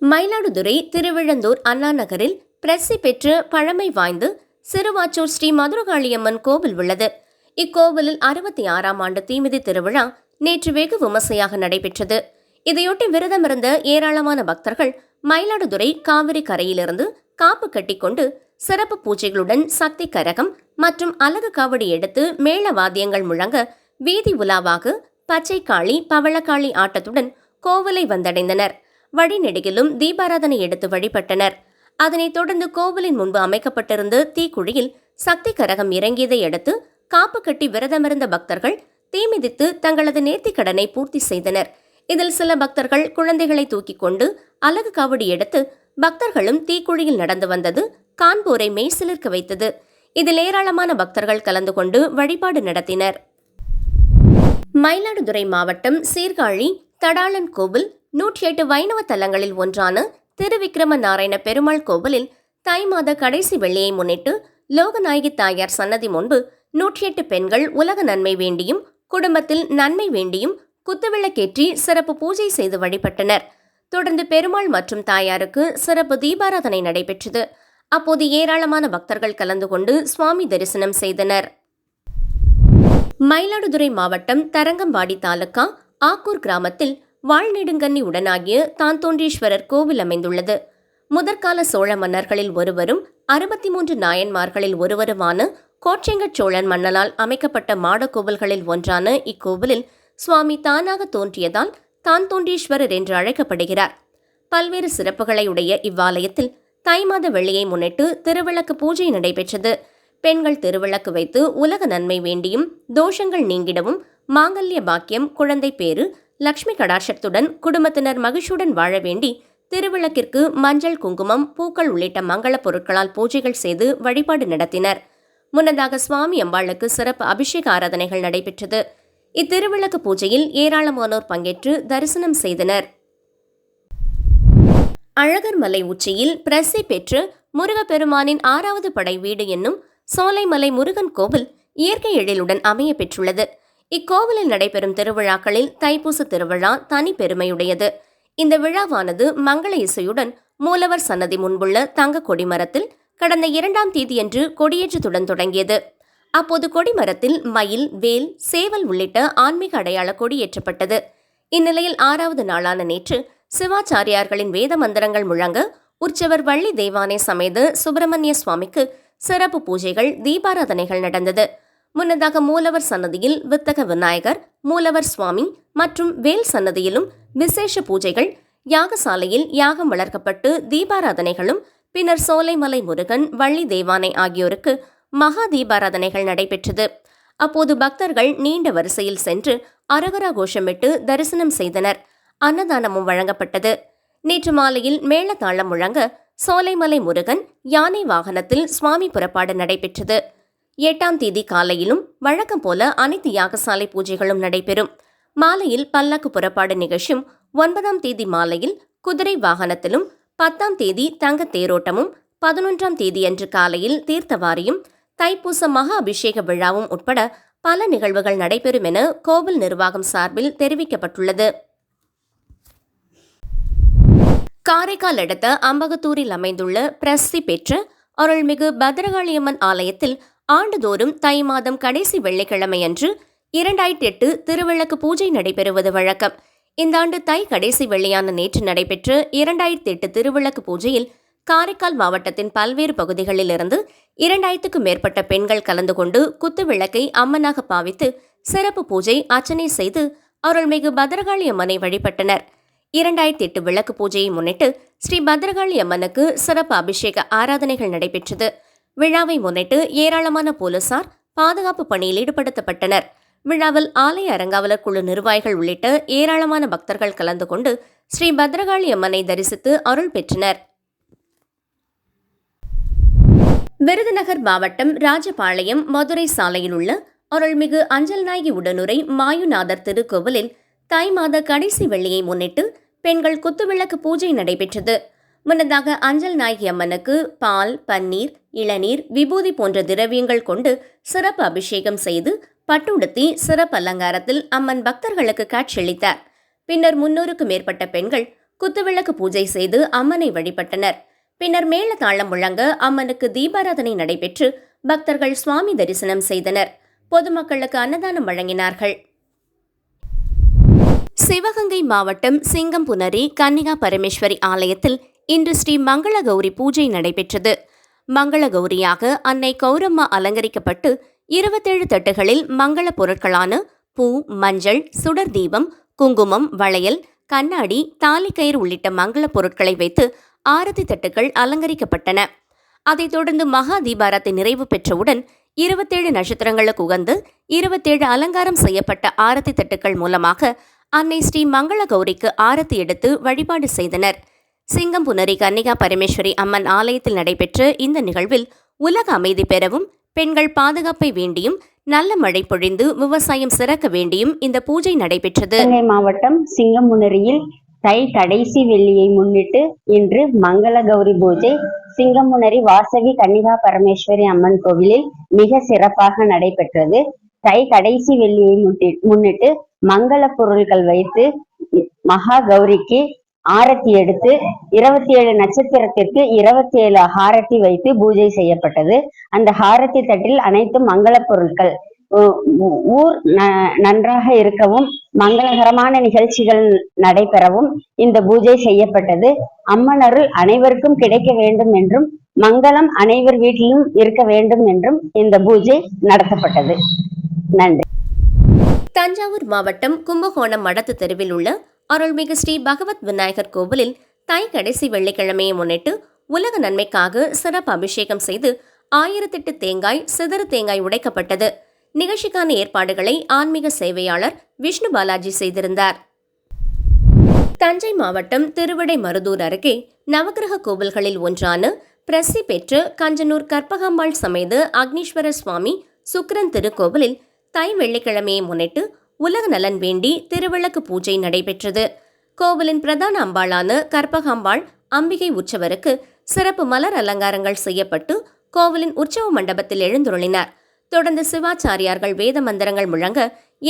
மயிலாடுதுறை திருவிழந்தூர் அண்ணா நகரில் பிரசி பெற்று பழமை வாய்ந்து சிறுவாச்சூர் ஸ்ரீ மதுரகாளியம்மன் கோவில் உள்ளது. இக்கோவிலில் அறுபத்தி ஆறாம் ஆண்டு தீமிதி திருவிழா நேற்று வெகு விமர்சையாக நடைபெற்றது. இதையொட்டி விரதமிருந்த ஏராளமான பக்தர்கள் மயிலாடுதுறை காவிரி கரையிலிருந்து காப்பு கட்டிக்கொண்டு சிறப்பு பூஜைகளுடன் சக்தி கரகம் மற்றும் அலகு காவடி எடுத்து மேள வாத்தியங்கள் முழங்க வீதி உலாவாக பச்சைக்காளி பவளக்காளி ஆட்டத்துடன் கோவிலை வந்தடைந்தனர். வழிநெடுகிலும் தீபாராதனை எடுத்து வழிபட்டனர். அதனைத் தொடர்ந்து கோவிலின் முன்பு அமைக்கப்பட்டிருந்த தீக்குழியில் சக்தி கரகம் இறங்கியதை அடுத்து காப்பு கட்டி விரதமிருந்த பக்தர்கள் தீமிதித்து தங்களது நேர்த்திக் கடனை பூர்த்தி செய்தனர். இதில் சில பக்தர்கள் குழந்தைகளை தூக்கிக் கொண்டு அலகு காவடி எடுத்து பக்தர்களும் தீக்குழியில் நடந்து வந்தது கான்பூரை மெய்சிலிர்க்க வைத்தது. இதில் ஏராளமான பக்தர்கள் கலந்து கொண்டு வழிபாடு நடத்தினர். மயிலாடுதுறை மாவட்டம் சீர்காழி தடாளன் கோவில் நூற்றி எட்டு வைணவ தலங்களில் ஒன்றான திருவிக்கிரம நாராயண பெருமாள் கோவிலில் தை மாத கடைசி வெள்ளியை முன்னிட்டு லோகநாயகி தாயார் சன்னதி முன்பு நூற்றி எட்டு பெண்கள் உலக நன்மை வேண்டியும் குடும்பத்தில் நன்மை வேண்டியும் குத்துவிளக்கேற்றி சிறப்பு பூஜை செய்து வழிபட்டனர். தொடர்ந்து பெருமாள் மற்றும் தாயாருக்கு சிறப்பு தீபாராதனை நடைபெற்றது. அப்போது ஏராளமான பக்தர்கள் கலந்து கொண்டு சுவாமி தரிசனம் செய்தனர். மயிலாடுதுறை மாவட்டம் தரங்கம்பாடி தாலுகா ஆக்கூர் கிராமத்தில் வாழ்நெடுங்கன்னி உடனாகிய தாந்தோன்றீஸ்வரர் கோவில் அமைந்துள்ளது. முதற்கால சோழ மன்னர்களில் ஒருவரும் அறுபத்தி மூன்று நாயன்மார்களில் ஒருவருமான கோச்செங்கட் சோழன் மன்னலால் அமைக்கப்பட்ட மாடக்கோவில்களில் ஒன்றான இக்கோவிலில் சுவாமி தானாக தோன்றியதால் தாந்தோன்றீஸ்வரர் என்று அழைக்கப்படுகிறார். பல்வேறு சிறப்புகளை உடைய இவ்வாலயத்தில் தை மாத வெள்ளியை முன்னிட்டு திருவிளக்கு பூஜை நடைபெற்றது. பெண்கள் திருவிளக்கு வைத்து உலக நன்மை வேண்டியும் தோஷங்கள் நீங்கிடவும் மாங்கல்ய பாக்கியம் குழந்தை பேறு லக்ஷ்மி கடாட்சத்துடன் குடும்பத்தினர் மகிழ்ச்சியுடன் வாழ வேண்டி திருவிளக்கிற்கு மஞ்சள் குங்குமம் பூக்கள் உள்ளிட்ட மங்களப் பொருட்களால் பூஜைகள் செய்து வழிபாடு நடத்தினர். முன்னதாக சுவாமி அம்பாளுக்கு சிறப்பு அபிஷேக ஆராதனைகள் நடைபெற்றது. இத்திருவிளக்கு பூஜையில் ஏராளமானோர் பங்கேற்று தரிசனம் செய்தனர். அழகர் மலை உச்சியில் பிரசி பெற்று முருகப்பெருமானின் ஆறாவது படை வீடு என்னும் சோலைமலை முருகன் கோவில் இயற்கை எழிலுடன் அமைய பெற்றுள்ளது. இக்கோவிலில் நடைபெறும் திருவிழாக்களில் தைப்பூச திருவிழா தனி பெருமையுடையது. இந்த விழாவானது மங்கள இசையுடன் மூலவர் சன்னதி முன்புள்ள தங்க கொடிமரத்தில் கடந்த இரண்டாம் தேதியன்று கொடியேற்றத்துடன் தொடங்கியது. அப்போது கொடிமரத்தில் மயில் வேல் சேவல் உள்ளிட்ட ஆன்மீக அடையாள கொடியேற்றப்பட்டது இந்நிலையில் ஆறாவது நாளான நேற்று சிவாச்சாரியார்களின் வேத மந்திரங்கள் முழங்க உற்சவர் வள்ளி தேவானே சமேத சுப்பிரமணிய சுவாமிக்கு சிறப்பு பூஜைகள் தீபாராதனைகள் நடந்தது. முன்னதாக மூலவர் சன்னதியில் வித்தக விநாயகர் மூலவர் சுவாமி மற்றும் வேல் சன்னதியிலும் விசேஷ பூஜைகள் யாகசாலையில் யாகம் வளர்க்கப்பட்டு தீபாராதனைகளும் பின்னர் சோலைமலை முருகன் வள்ளி தேவானை ஆகியோருக்கு மகா தீபாராதனைகள் நடைபெற்றது. அப்போது பக்தர்கள் நீண்ட வரிசையில் சென்று அரகரா கோஷமிட்டு தரிசனம் செய்தனர். அன்னதானமும் வழங்கப்பட்டது. நேற்று மாலையில் மேளதாளம் முழங்க சோலைமலை முருகன் யானை வாகனத்தில் சுவாமி புறப்பாடு நடைபெற்றது. எட்டாம் தேதி காலையிலும் வழக்கம் போல அனைத்து யாகசாலை பூஜைகளும் நடைபெறும். மாலையில் பல்லக்கு புறப்பாடு நிகழ்ச்சியும் ஒன்பதாம் தேதி மாலையில் குதிரை வாகனத்திலும் பத்தாம் தேதி தங்க தேரோட்டமும் பதினொன்றாம் தேதி அன்று காலையில் தீர்த்தவாரியும் தைப்பூச மகா அபிஷேக விழாவும் உட்பட பல நிகழ்வுகள் நடைபெறும் என கோவில் நிர்வாகம் சார்பில் தெரிவிக்கப்பட்டுள்ளது. காரைக்கால் அடுத்த அம்பகத்தூரில் அமைந்துள்ள பிரசித்தி பெற்ற அருள்மிகு பத்ரகாளியம்மன் ஆலயத்தில் ஆண்டுதோறும் தை மாதம் கடைசி வெள்ளிக்கிழமையன்று இரண்டாயிரத்தி எட்டு திருவிளக்கு பூஜை நடைபெறுவது வழக்கம். இந்த ஆண்டு தை கடைசி வெள்ளியான நேற்று நடைபெற்ற இரண்டாயிரத்தி எட்டு திருவிளக்கு பூஜையில் காரைக்கால் மாவட்டத்தின் பல்வேறு பகுதிகளிலிருந்து இரண்டாயிரத்துக்கும் மேற்பட்ட பெண்கள் கலந்து கொண்டு குத்து விளக்கை அம்மனாக பாவித்து சிறப்பு பூஜை அர்ச்சனை செய்து அருள்மிகு பத்ரகாளி அம்மனை வழிபட்டனர். இரண்டாயிரத்தி எட்டு விளக்கு பூஜையை முன்னிட்டு ஸ்ரீ பத்ரகாளி அம்மனுக்கு சிறப்பு அபிஷேக ஆராதனைகள் நடைபெற்றது. விழாவை முன்னிட்டு ஏராளமான போலீசார் பாதுகாப்பு பணியில் ஈடுபடுத்தப்பட்டனர். விழாவில் ஆலய அறங்காவலர் குழு நிர்வாகிகள் உள்ளிட்ட ஏராளமான பக்தர்கள் கலந்து கொண்டு ஸ்ரீ பத்ரகாளி அம்மனை தரிசித்து அருள் பெற்றனர். விருதுநகர் மாவட்டம் ராஜபாளையம் மதுரை சாலையில் உள்ள அருள்மிகு அஞ்சல் நாயகி உடனுரை மாயுநாதர் திருக்கோவிலில் தை மாத கடைசி வெள்ளியை முன்னிட்டு பெண்கள் குத்துவிளக்கு பூஜை நடைபெற்றது. முன்னதாக அஞ்சல் நாயகி அம்மனுக்கு பால் பன்னீர் இளநீர் விபூதி போன்ற திரவியங்கள் கொண்டு சிறப்பு அபிஷேகம் செய்து பட்டுடுத்தி சிறப்பு அலங்காரத்தில் அம்மன் பக்தர்களுக்கு காட்சியளித்தார். பின்னர் முன்னூறுக்கும் மேற்பட்ட பெண்கள் குத்துவிளக்கு பூஜை செய்து அம்மனை வழிபட்டனர். பின்னர் மேளதாளம் முழங்க அம்மனுக்கு தீபாராதனை நடைபெற்று பக்தர்கள் சுவாமி தரிசனம் செய்தனர். பொதுமக்களுக்கு அன்னதானம் வழங்கினார்கள். சிவகங்கை மாவட்டம் சிங்கம்புனரி கன்னிகா பரமேஸ்வரி ஆலயத்தில் இன்று ஸ்ரீ மங்கள கௌரி பூஜை நடைபெற்றது. மங்கள கௌரியாக அன்னை கௌரம்மா அலங்கரிக்கப்பட்டு இருபத்தேழு தட்டுகளில் மங்கள பொருட்களான பூ மஞ்சள் சுடர் தீபம் குங்குமம் வளையல் கண்ணாடி தாலிக்கயிறு உள்ளிட்ட மங்கள பொருட்களை வைத்து ஆரத்தி தட்டுகள் அலங்கரிக்கப்பட்டன. அதைத் தொடர்ந்து மகா தீபாரத்தை நிறைவு பெற்றவுடன் இருபத்தேழு நட்சத்திரங்களுக்கு உகந்து இருபத்தேழு அலங்காரம் செய்யப்பட்ட ஆரத்தி தட்டுக்கள் மூலமாக அன்னை ஸ்ரீ மங்கள கௌரிக்கு ஆரத்தி எடுத்து வழிபாடு செய்தனர். சிங்கம்புனரி கன்னிகா பரமேஸ்வரி அம்மன் ஆலயத்தில் நடைபெற்ற இந்த நிகழ்வில் உலக அமைதி பெறவும் பெண்கள் பாதுகாப்பை வேண்டியும் நல்ல மழை பொழிந்து விவசாயம் சிறக்க வேண்டியும் இந்த பூஜை நடைபெற்றது. சிவகங்கை மாவட்டம் சிங்கமுனரியில் தை கடைசி வெள்ளியை முன்னிட்டு இன்று மங்கள கௌரி பூஜை. சிங்கமுனரி வாசவி கன்னிகா பரமேஸ்வரி அம்மன் கோவிலில் மிக சிறப்பாக நடைபெற்றது. தை கடைசி வெள்ளியை முன்னிட்டு மங்கள பொருட்கள் வைத்து மகா கௌரிக்கு ஆரத்தி எடுத்து இருபத்தி ஏழு நட்சத்திரத்திற்கு இருபத்தி ஏழு ஹாரத்தி வைத்து பூஜை செய்யப்பட்டது. அந்த ஹாரத்தி தட்டில் அனைத்து மங்கள பொருட்கள் ஊர் நன்றாக இருக்கவும் மங்களகரமான நிகழ்ச்சிகள் நடைபெறவும் இந்த பூஜை செய்யப்பட்டது. அம்மனருள் அனைவருக்கும் கிடைக்க வேண்டும் என்றும் மங்களம் அனைவர் வீட்டிலும் இருக்க வேண்டும் என்றும் இந்த பூஜை நடத்தப்பட்டது. நன்றி. தஞ்சாவூர் மாவட்டம் கும்பகோணம் மடத்து தெருவில் உள்ள அருள்மிகு ஸ்ரீ பகவத் விநாயகர் கோவிலில் தை கடைசி வெள்ளிக்கிழமையை முன்னிட்டு உலக நன்மைக்காக சிறப்பு அபிஷேகம் செய்து ஆயிரத்தெட்டு தேங்காய் சிதறு தேங்காய் உடைக்கப்பட்டது. நிகழ்ச்சிக்கான ஏற்பாடுகளை ஆன்மீக சேவையாளர் விஷ்ணு பாலாஜி செய்திருந்தார். தஞ்சை மாவட்டம் திருவிடை மருதூர் அருகே நவக்கிரக கோவில்களில் ஒன்றான பிரசி பெற்று கஞ்சனூர் கற்பகம்பாள் சமேத அக்னீஸ்வரர் சுவாமி சுக்கரன் திருக்கோவிலில் தை வெள்ளிக்கிழமையை முன்னிட்டு உலக நலன் வேண்டி திருவிளக்கு பூஜை நடைபெற்றது. கோவிலின் பிரதான அம்பாளான கற்பகாம்பாள் அம்பிகை உற்சவருக்கு சிறப்பு மலர் அலங்காரங்கள் செய்யப்பட்டு கோவிலின் உற்சவ மண்டபத்தில் எழுந்துருளினார். தொடர்ந்து சிவாச்சாரியார்கள் வேத மந்திரங்கள் முழங்க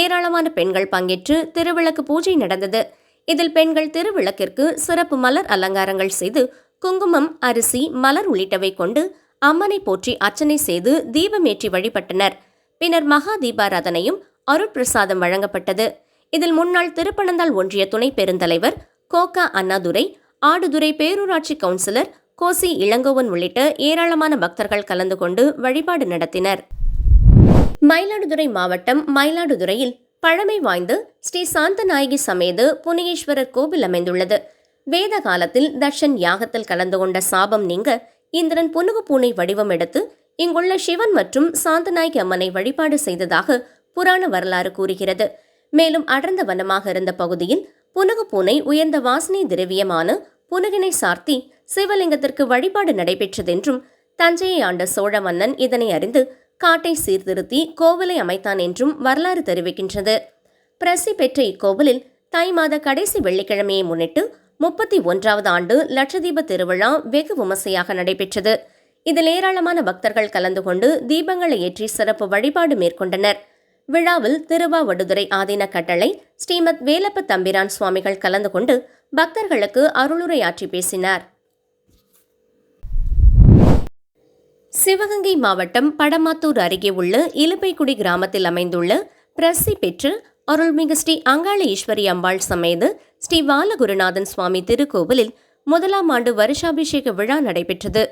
ஏராளமான பெண்கள் பங்கேற்று திருவிளக்கு பூஜை நடந்தது. இதில் பெண்கள் திருவிளக்கிற்கு சிறப்பு மலர் அலங்காரங்கள் செய்து குங்குமம் அரிசி மலர் உள்ளிட்டவை கொண்டு அம்மனை போற்றி அர்ச்சனை செய்து தீபமேற்றி வழிபட்டனர். பின்னர் மகா தீபாராதனையும் அருட்பிரசாதம் வழங்கப்பட்டது. இதில் முன்னாள் திருப்பனந்தாள் ஒன்றிய துணை பெருந்தலைவர் கோகா அண்ணாதுரை ஆடுதுறை பேரூராட்சி கவுன்சிலர் கோசி இளங்கோவன் உள்ளிட்ட ஏராளமான பக்தர்கள் கலந்து கொண்டு வழிபாடு நடத்தினர். மயிலாடுதுறை மாவட்டம் மயிலாடுதுறையில் பழமை வாய்ந்த ஸ்ரீ சாந்தநாயகி சமேத புனேஸ்வரர் கோவில் அமைந்துள்ளது. வேத காலத்தில் தர்ஷன் யாகத்தில் கலந்து கொண்ட சாபம் நீங்க இந்திரன் புனுகு பூனை வடிவம் எடுத்து இங்குள்ள சிவன் மற்றும் சாந்தநாயகி அம்மனை வழிபாடு செய்ததாக புராண வரலாறு கூறுகிறது. மேலும் அடர்ந்த வனமாக இருந்த பகுதியில் புனகு பூனை உயர்ந்த வாசனை திரவியமான புனகினை சார்த்தி சிவலிங்கத்திற்கு வழிபாடு நடைபெற்றதென்றும் தஞ்சையை ஆண்ட சோழ மன்னன் இதனை அறிந்து காட்டை சீர்திருத்தி கோவிலை அமைத்தான் என்றும் வரலாறு தெரிவிக்கின்றது. பிரசி பெற்ற இக்கோவிலில் தை மாத கடைசி வெள்ளிக்கிழமையை முன்னிட்டு முப்பத்தி ஒன்றாவது ஆண்டு லட்சதீப திருவிழா வெகு விமர்சையாக நடைபெற்றது. இதில் ஏராளமான பக்தர்கள் கலந்து கொண்டு தீபங்களை ஏற்றி சிறப்பு வழிபாடு மேற்கொண்டனர். விழாவில் திருவாவடுதுறை ஆதீன கட்டளை ஸ்ரீமத் வேலப்ப தம்பிரான் சுவாமிகள் கலந்து கொண்டு பக்தர்களுக்கு அருளுரையாற்றி பேசினார். சிவகங்கை மாவட்டம் படமாத்தூர் அருகே உள்ள இலுப்பைக்குடி கிராமத்தில் அமைந்துள்ள பிரசி பெற்று அருள்மிகு ஸ்ரீ அங்காள ஈஸ்வரி அம்பாள் சமேது ஸ்ரீ பாலகுருநாதன் சுவாமி திருக்கோவிலில் முதலாம் ஆண்டு வருஷாபிஷேக விழா நடைபெற்றது.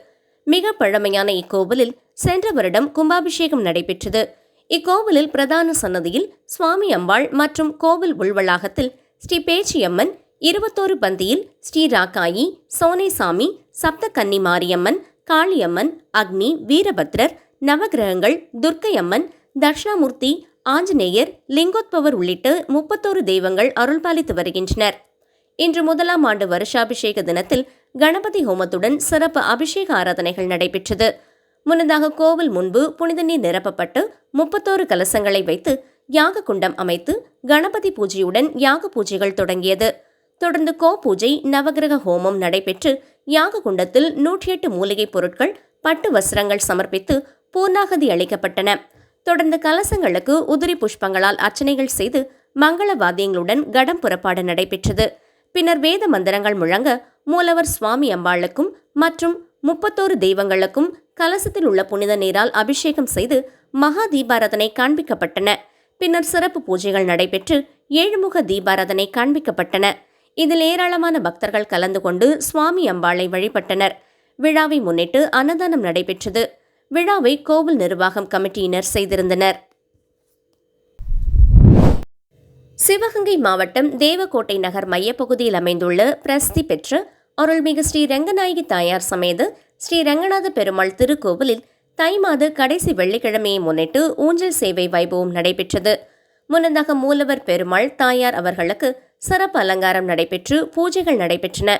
மிக பழமையான இக்கோவிலில் சென்ற வருடம் கும்பாபிஷேகம் நடைபெற்றது. இக்கோவிலில் பிரதான சன்னதியில் சுவாமி அம்பாள் மற்றும் கோவில் உள்வளாகத்தில் ஸ்ரீ பேச்சியம்மன் இருபத்தோரு பந்தியில் ஸ்ரீ ராக்காயி சோனைசாமி சப்த கன்னி மாரியம்மன் காளியம்மன் அக்னி வீரபத்ரர் நவகிரகங்கள் துர்க்கையம்மன் தட்சிணாமூர்த்தி ஆஞ்சநேயர் லிங்கோத்பவர் உள்ளிட்ட முப்பத்தோரு தெய்வங்கள் அருள்பாலித்து வருகின்றனர். இன்று முதலாம் ஆண்டு வருஷாபிஷேக தினத்தில் கணபதி ஹோமத்துடன் சிறப்பு அபிஷேக ஆராதனைகள் நடைபெற்றது. முன்னதாக கோவில் முன்பு புனித நீர் நிரப்பப்பட்டு முப்பத்தோரு கலசங்களை வைத்து யாக குண்டம் அமைத்து கணபதி பூஜையுடன் யாக பூஜைகள் தொடங்கியது. தொடர்ந்து கோ பூஜை நவகிரக ஹோமம் நடைபெற்று யாக குண்டத்தில் நூற்றி எட்டு மூலிகைப் பொருட்கள் பட்டு வஸ்திரங்கள் சமர்ப்பித்து பூர்ணாகதி அளிக்கப்பட்டன. தொடர்ந்து கலசங்களுக்கு உதிரி புஷ்பங்களால் அர்ச்சனைகள் செய்து மங்கள வாத்தியங்களுடன் கடம் புறப்பாடு நடைபெற்றது. பின்னர் வேத மந்திரங்கள் முழங்க மூலவர் சுவாமி அம்பாளுக்கும் மற்றும் முப்பத்தோரு தெய்வங்களுக்கும் கலசத்தில் உள்ள புனித நீரால் அபிஷேகம் செய்து மகா தீபாராதனை காண்பிக்கப்பட்டன. பின்னர் சிறப்பு பூஜைகள் நடைபெற்று ஏழுமுக தீபாராதனை காண்பிக்கப்பட்டன. இதில் ஏராளமான பக்தர்கள் கலந்து கொண்டு சுவாமி அம்பாளை வழிபட்டனர். விழாவை முன்னிட்டு அன்னதானம் நடைபெற்றது. விழாவை கோவில் நிர்வாகம் கமிட்டியினர் செய்திருந்தனர். சிவகங்கை மாவட்டம் தேவக்கோட்டை நகர் மையப்பகுதியில் அமைந்துள்ள பிரசித்தி பெற்ற அருள்மிகு ஸ்ரீ ரங்கநாயகி தாயார் சமேத ஸ்ரீ ரங்கநாத பெருமாள் திருக்கோவிலில் தை மாத கடைசி வெள்ளிக்கிழமையை முன்னிட்டு ஊஞ்சல் சேவை வைபவம் நடைபெற்றது. முன்னதாக மூலவர் பெருமாள் தாயார் அவர்களுக்கு சிறப்பு அலங்காரம் நடைபெற்று பூஜைகள் நடைபெற்றன.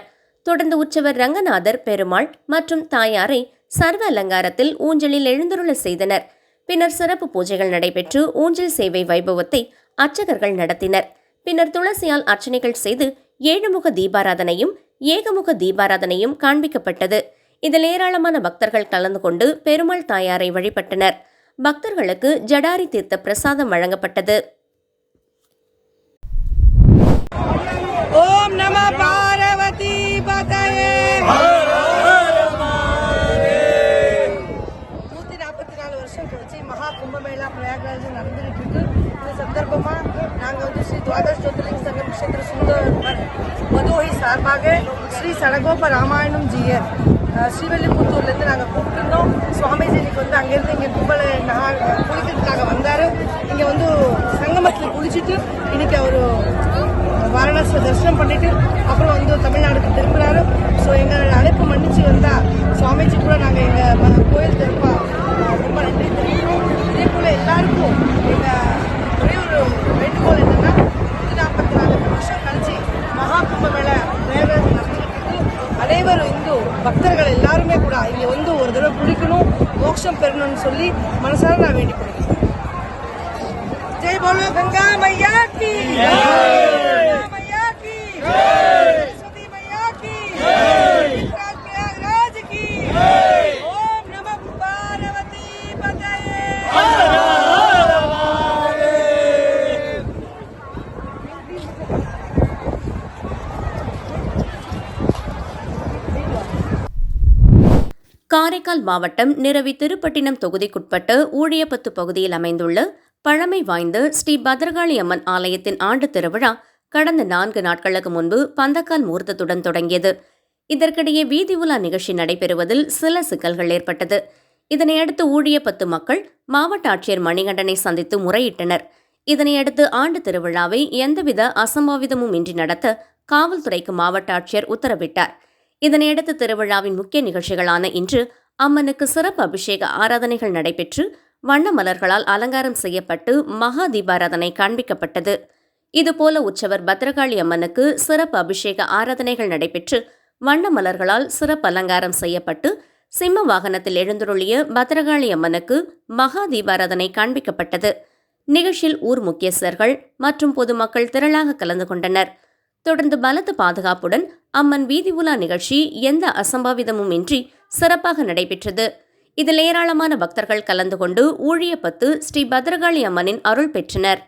தொடர்ந்து உற்சவர் ரங்கநாதர் பெருமாள் மற்றும் தாயாரை சர்வ அலங்காரத்தில் ஊஞ்சலில் எழுந்தருள செய்தனர். பின்னர் சிறப்பு பூஜைகள் நடைபெற்று ஊஞ்சல் சேவை வைபவத்தை அர்ச்சகர்கள் நடத்தினர். பின்னர் துளசியால் அர்ச்சனைகள் செய்து ஏழுமுக தீபாராதனையும் ஏகமுக தீபாராதனையும் காண்பிக்கப்பட்டது. இதில் ஏராளமான பக்தர்கள் கலந்து கொண்டு பெருமாள் தாயாரை வழிபட்டனர். பக்தர்களுக்கு ஜடாரி தீர்த்த பிரசாதம் வழங்கப்பட்டது. ஓம் நம பார்வதி பதயே நூத்தி நாற்பத்தி நாலு வருஷம் கழிச்சு மகா கும்பமேளா பிரயாகராஜ் நடந்துகிட்டு இருக்கு. இந்த சந்தர்ப்பமா நாங்கள் வந்து ஸ்ரீ துவாதஷ் ஜோதிர்லிங்க சங்கம் க்ஷேத்திர சுந்தர் மதுவை சார்பாக ஸ்ரீ சடகோப ராமாயணம் ஜீயர் அஹ், நாங்கள் கூப்பிட்டுருந்தோம் சுவாமிஜி இன்னைக்கு வந்து அங்கேருந்து இங்கே கும்பலை நான் குளிக்கிறதுக்காக வந்தார். இங்கே வந்து சங்கமத்தில் குளிச்சுட்டு இன்னைக்கு அவர் வாரணாசியை தரிசனம் பண்ணிட்டு அப்புறம் வந்து தமிழ்நாடுக்கு திரும்புறாரு ஸோ எங்கள் அழைப்பு மன்னிச்சு வந்தால் சுவாமிஜி கூட நாங்கள் எங்கள் கோயில் திருப்பா ரொம்ப நன்றி தெரிவிக்கிறோம். இதே போல் எல்லாருக்கும் எங்கள் ஒரே ஒரு வேண்டுகோள் என்னன்னா நூற்றி நாற்பத்தி நாலு வருஷம் கழிச்சு மகா கும்பமேளை நிறைவேறு நடத்திட்டு அனைவரும் இந்து பக்தர்கள் எல்லாருமே கூட இங்கே வந்து ஒரு தடவை குடிக்கணும் மோட்சம் பெறணும்னு சொல்லி மனசார நான் வேண்டிக் கொள்கிறேன். ஜெய் போலோ கங்கா மையா காரைக்கால் மாவட்டம் நிரவி திருப்பட்டினம் தொகுதிக்குட்பட்ட ஊழியப்பத்து பகுதியில் அமைந்துள்ள பழமை வாய்ந்த ஸ்ரீ பத்ரகாளி அம்மன் ஆலயத்தின் ஆண்டு திருவிழா கடந்த நான்கு நாட்களுக்கு முன்பு பந்தக்கால் முகூர்த்தத்துடன் தொடங்கியது. இதற்கிடையே வீதி உலா நிகழ்ச்சி நடைபெறுவதில் சில சிக்கல்கள் ஏற்பட்டது. இதனையடுத்து ஊழியப்பத்து மக்கள் மாவட்ட ஆட்சியர் மணிகண்டனை சந்தித்து முறையிட்டனர். இதனையடுத்து ஆண்டு திருவிழாவை எந்தவித அசம்பாவிதமும் இன்றி நடத்த காவல்துறைக்கு மாவட்ட ஆட்சியர் உத்தரவிட்டார். இதனையடுத்து திருவிழாவின் முக்கிய நிகழ்ச்சிகளான இன்று அம்மனுக்கு சிறப்பு அபிஷேக ஆராதனைகள் நடைபெற்று வண்ண மலர்களால் அலங்காரம் செய்யப்பட்டு மகா தீபாராதனை காண்பிக்கப்பட்டது. இதுபோல உற்சவர் பத்ரகாளி அம்மனுக்கு சிறப்பு அபிஷேக ஆராதனைகள் நடைபெற்று வண்ண மலர்களால் சிறப்பு அலங்காரம் செய்யப்பட்டு சிம்ம வாகனத்தில் எழுந்துருளிய பத்ரகாளி அம்மனுக்கு மகா தீபாராதனை காண்பிக்கப்பட்டது. நிகழ்ச்சியில் ஊர் முக்கியஸ்தர்கள் மற்றும் பொதுமக்கள் திரளாக கலந்து கொண்டனர். தொடர்ந்து பலத்த பாதுகாப்புடன் அம்மன் வீதி உலா நிகழ்ச்சி எந்த அசம்பாவிதமும் இன்றி சிறப்பாக நடைபெற்றது. இதில் ஏராளமான பக்தர்கள் கலந்து கொண்டு ஊழியப்பத்து ஸ்ரீ பத்ரகாளி அம்மனின் அருள் பெற்றனர்.